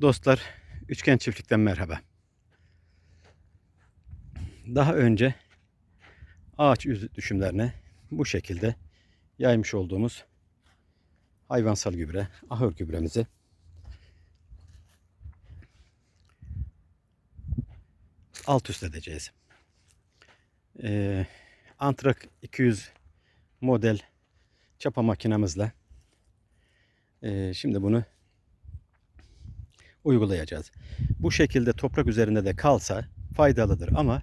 Dostlar, Üçgen Çiftlik'ten merhaba. Daha önce ağaç düşümlerine bu şekilde yaymış olduğumuz hayvansal gübre, ahır gübremizi alt üst edeceğiz. Ee, Antrak 200 model çapa makinamızla ee, şimdi bunu uygulayacağız. Bu şekilde toprak üzerinde de kalsa faydalıdır ama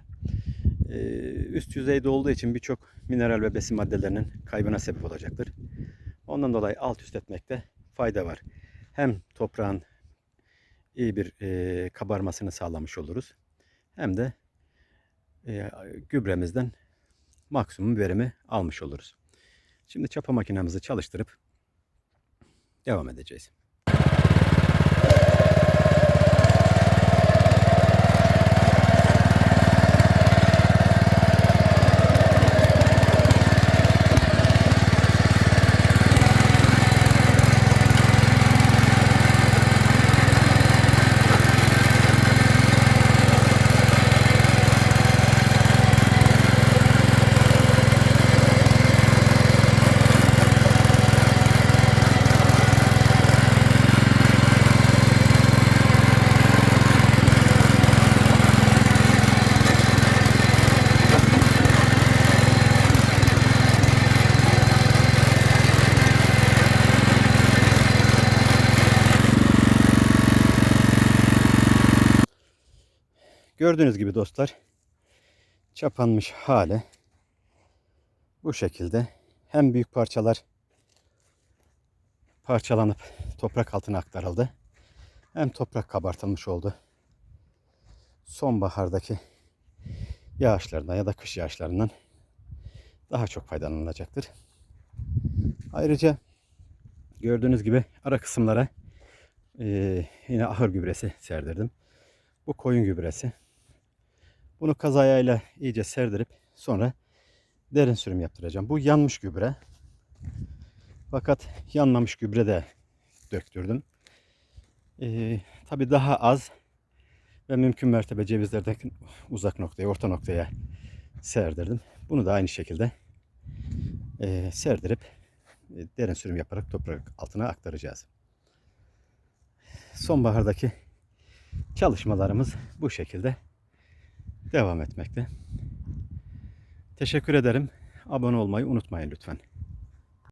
e, üst yüzeyde olduğu için birçok mineral ve besin maddelerinin kaybına sebep olacaktır. Ondan dolayı alt üst etmekte fayda var. Hem toprağın iyi bir e, kabarmasını sağlamış oluruz. Hem de e, gübremizden maksimum verimi almış oluruz. Şimdi çapa makinamızı çalıştırıp devam edeceğiz. Gördüğünüz gibi dostlar çapanmış hali bu şekilde hem büyük parçalar parçalanıp toprak altına aktarıldı hem toprak kabartılmış oldu. Sonbahardaki yağışlardan ya da kış yağışlarından daha çok faydalanılacaktır. Ayrıca gördüğünüz gibi ara kısımlara eee, yine ahır gübresi serdirdim. Bu koyun gübresi. Bunu kazayayla iyice serdirip sonra derin sürüm yaptıracağım. Bu yanmış gübre. Fakat yanmamış gübre de döktürdüm. Ee, Tabi daha az ve mümkün mertebe cevizlerden uzak noktaya, orta noktaya serdirdim. Bunu da aynı şekilde e, serdirip e, derin sürüm yaparak toprak altına aktaracağız. Sonbahardaki çalışmalarımız bu şekilde devam etmekte. Teşekkür ederim. Abone olmayı unutmayın lütfen.